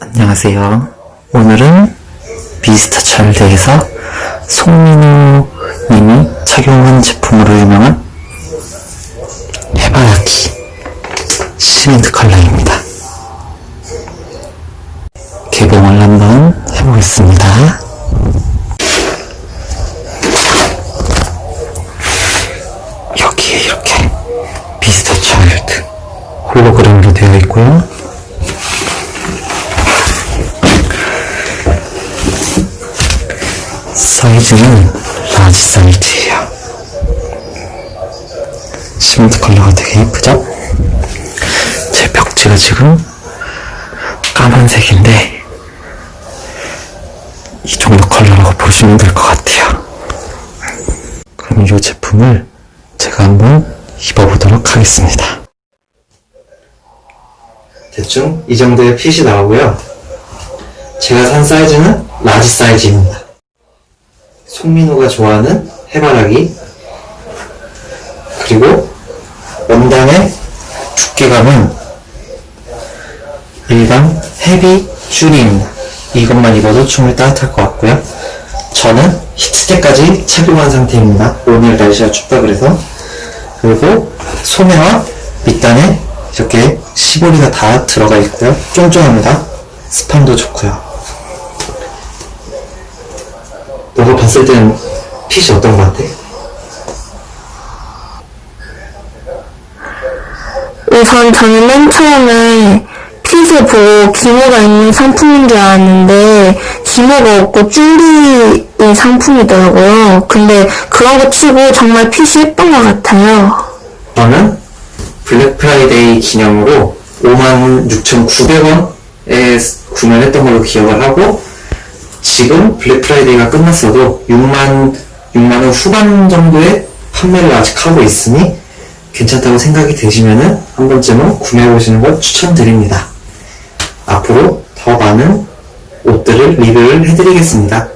안녕하세요. 오늘은 미스터 차일드에서 송민호 님이 착용한 제품으로 유명한 해바라기 시멘트 컬러입니다. 개봉을 한번 해보겠습니다. 여기에 이렇게 미스터 차일드 홀로그램으로 되어 있고요. 사이즈는 라지 사이즈예요. 시멘트 컬러가 되게 예쁘죠? 제 벽지가 지금 까만색인데 이 정도 컬러라고 보시면 될 것 같아요. 그럼 이 제품을 제가 한번 입어보도록 하겠습니다. 대충 이 정도의 핏이 나오고요. 제가 산 사이즈는 라지 사이즈입니다. 송민호가 좋아하는 해바라기 그리고 원단의 두께감은 일반 헤비 줄입니다. 이것만 입어도 충분히 따뜻할 것 같고요. 저는 히츠테까지 착용한 상태입니다. 오늘 날씨가 춥다 그래서 그리고 소매와 밑단에 이렇게 시보리가 다 들어가 있고요. 쫀쫀합니다. 스판도 좋고요. 너가 봤을 땐 핏이 어떤 것 같아? 우선 저는 맨 처음에 핏을 보고 기모가 있는 상품인 줄 알았는데 기모가 없고 쭈리인 상품이더라고요. 근데 그런 거 치고 정말 핏이 예쁜 것 같아요. 저는 블랙 프라이데이 기념으로 56,900원에 구매를 했던 걸로 기억을 하고 지금 블랙 프라이데이가 끝났어도 6만 6만 원 후반 정도의 판매를 아직 하고 있으니 괜찮다고 생각이 되시면은 한 번쯤은 구매해 보시는 걸 추천드립니다. 앞으로 더 많은 옷들을 리뷰를 해드리겠습니다.